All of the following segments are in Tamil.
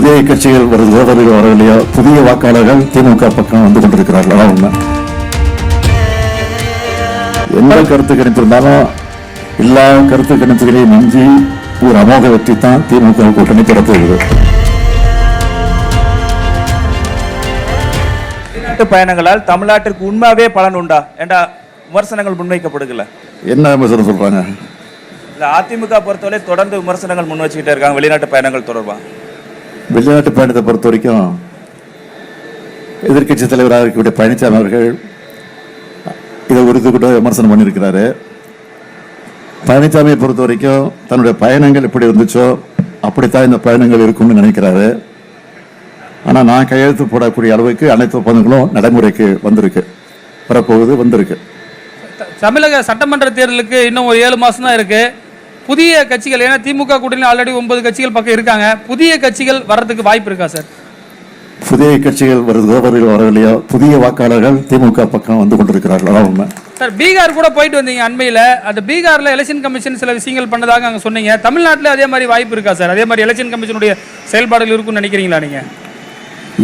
புதிய கட்சிகள் வருதோ வருதோ வரவில்லையோ புதிய வாக்காளர்கள் திமுக பக்கம் வந்து கொண்டிருக்கிறார்கள் அதான் உண்மை எந்த கருத்து கணிப்பு இருந்தாலும் எல்லா கருத்து கணிப்புகளையும் மிஞ்சி ஒரு அமோக வெற்றி தான் திமுக கூட்டணி பெறப்போகுது வெளிநாட்டு பயணங்களால் தமிழ்நாட்டிற்கு உண்மையாவே பலன் உண்டா? என்ற விமர்சனங்கள் முன்வைக்கப்படுகல? என்ன விமர்சனம் சொல்றாங்க? அதிமுக பொறுத்தவரை தொடர்ந்து விமர்சனங்கள் முன் வச்சுக்கிட்டே இருக்காங்க வெளிநாட்டு பயணங்கள் தொடர்பா வெளிநாட்டு பயணத்தை பொறுத்த வரைக்கும் எதிர்க்கட்சி தலைவராக இருக்கக்கூடிய பழனிசாமி அவர்கள் இதை உறுதி கூட விமர்சனம் பண்ணியிருக்கிறாரு. பழனிசாமியை பொறுத்த வரைக்கும் தன்னுடைய பயணங்கள் எப்படி இருந்துச்சோ அப்படித்தான் இந்த பயணங்கள் இருக்கும்னு நினைக்கிறாரு. ஆனால் நான் கையெழுத்து போடக்கூடிய அளவுக்கு அனைத்து ஒப்பந்தங்களும் நடைமுறைக்கு வந்திருக்கு. வரப்போகுது வந்திருக்கு. தமிழக சட்டமன்ற தேர்தலுக்கு இன்னும் ஒரு ஏழு மாதம் தான் இருக்குது புதிய கட்சிகள் ஏன்னா திமுக கூட்டணி ஆல்ரெடி ஒன்பது கட்சிகள் பக்கம் இருக்காங்க. புதிய கட்சிகள் வர்றதுக்கு வாய்ப்பு இருக்கா சார் புதிய கட்சிகள் வருதோ வருதோ வரவில்லையோ? புதிய வாக்காளர்கள் திமுக பக்கம் வந்து கொண்டிருக்கிறார்கள் அதான் உண்மை. சார் பீகார் கூட போயிட்டு வந்தீங்க அண்மையில். அந்த பீகார்ல எலெக்ஷன் கமிஷன் சில விஷயங்கள் பண்ணதாக அங்கே சொன்னீங்க. தமிழ்நாட்டில் அதே மாதிரி வாய்ப்பு இருக்கா சார் அதே மாதிரி எலெக்ஷன் கமிஷனுடைய செயல்பாடுகள் இருக்கும்னு நினைக்கிறீங்களா நீங்க?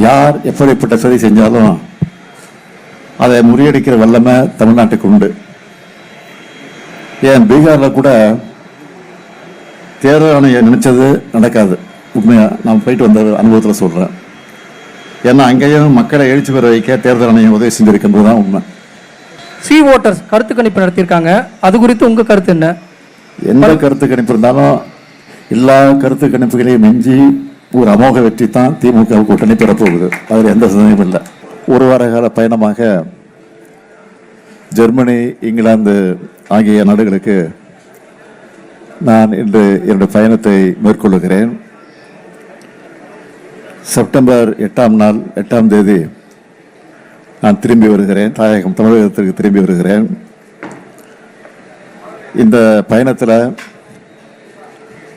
யார் எப்படிப்பட்ட சதி செஞ்சாலும் அதை முறியடிக்கிற வல்லமை தமிழ்நாட்டுக்கு உண்டு. ஏன் பீகார்ல கூட தேர்தல் ஆணையம் நினைச்சது நடக்காது. உண்மையா? நான் போயிட்டு வந்த அனுபவத்தில் சொல்றேன். ஏன்னா அங்கேயும் மக்களை எழுச்சி பெற வைக்க தேர்தல் ஆணையம் உதவி செஞ்சிருக்கின்றது தான் உண்மை. சி ஓட்டர்ஸ் கருத்து கணிப்பு நடத்தியிருக்காங்க. அது குறித்து உங்க கருத்து என்ன? எந்த கருத்து கணிப்பு இருந்தாலும் எல்லா கருத்து கணிப்புகளையும் மிஞ்சி ஒரு அமோக வெற்றி தான் திமுக கூட்டணி பெறப்போகுது அதில் எந்த சந்தேகமும் இல்லை. ஒரு வார கால பயணமாக ஜெர்மனி இங்கிலாந்து ஆகிய நாடுகளுக்கு நான் இன்று என்னுடைய பயணத்தை மேற்கொள்ளுகிறேன். செப்டம்பர் எட்டாம் நாள் எட்டாம் தேதி நான் திரும்பி வருகிறேன். தாயகம் தமிழகத்திற்கு திரும்பி வருகிறேன். இந்த பயணத்தில்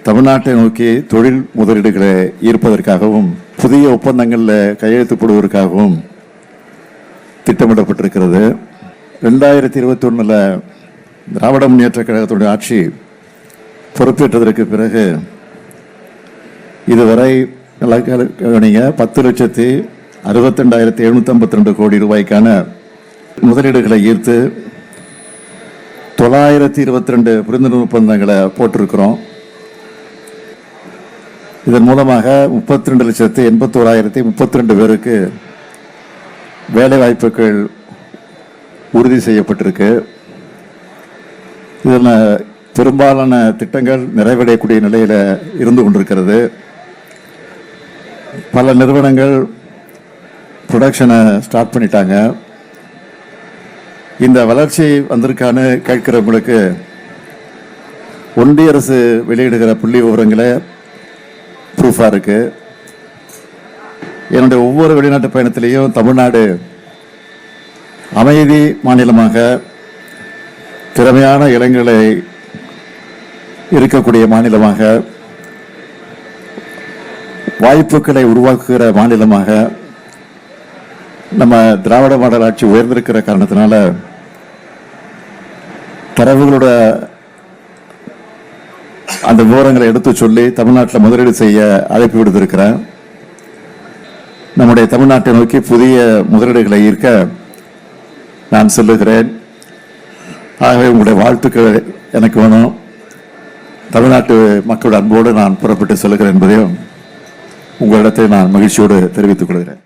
தமிழ்நாட்டை நோக்கி தொழில் முதலீடுகளை ஈர்ப்பதற்காகவும் புதிய ஒப்பந்தங்களில் கையெழுத்து போடுவதற்காகவும் திட்டமிடப்பட்டிருக்கிறது. ரெண்டாயிரத்தி இருபத்தி ஒன்றில் திராவிட முன்னேற்ற கழகத்துடைய ஆட்சி பொறுப்பேற்றதற்கு பிறகு இதுவரை கவனிங்க. பத்து லட்சத்தி அறுபத்தெண்டாயிரத்தி எழுநூத்தி ஐம்பத்தி ரெண்டு கோடி ரூபாய்க்கான முதலீடுகளை ஈர்த்து தொள்ளாயிரத்தி இருபத்தி ரெண்டு புரிந்துணர்வு ஒப்பந்தங்களை போட்டிருக்கிறோம். இதன் மூலமாக முப்பத்தி ரெண்டு லட்சத்தி எண்பத்தோராயிரத்தி முப்பத்தி ரெண்டு பேருக்கு வேலை வாய்ப்புகள் உறுதி செய்யப்பட்டிருக்கு. இதில் பெரும்பாலான திட்டங்கள் நிறைவடையக்கூடிய நிலையில் இருந்து கொண்டிருக்கிறது. பல நிறுவனங்கள் ப்ரொடக்ஷனை ஸ்டார்ட் பண்ணிட்டாங்க. இந்த வளர்ச்சி வந்திருக்கான்னு கேட்கிறவங்களுக்கு ஒன்றிய அரசு வெளியிடுகிற புள்ளி விவரங்களே ப்ரூஃபாக இருக்கு. என்னுடைய ஒவ்வொரு வெளிநாட்டு பயணத்திலையும் தமிழ்நாடு அமைதி மாநிலமாக திறமையான இளைஞர்களை இருக்கக்கூடிய மாநிலமாக வாய்ப்புகளை உருவாக்குகிற மாநிலமாக நம்ம திராவிட மாடல் ஆட்சி உயர்ந்திருக்கிற காரணத்தினால தரவுகளோட அந்த விவரங்களை எடுத்து சொல்லி தமிழ்நாட்டில் முதலீடு செய்ய அழைப்பு விடுத்திருக்கிறேன். நம்முடைய தமிழ்நாட்டை நோக்கி புதிய முதலீடுகளை ஈர்க்க நான் சொல்லுகிறேன். ஆகவே உங்களுடைய வாழ்த்துக்கள் எனக்கு வேணும். தமிழ்நாட்டு மக்களோட அன்போடு நான் புறப்பட்டு செல்கிறேன் என்பதையும் உங்களிடத்தை நான் மகிழ்ச்சியோடு தெரிவித்துக் கொள்கிறேன்.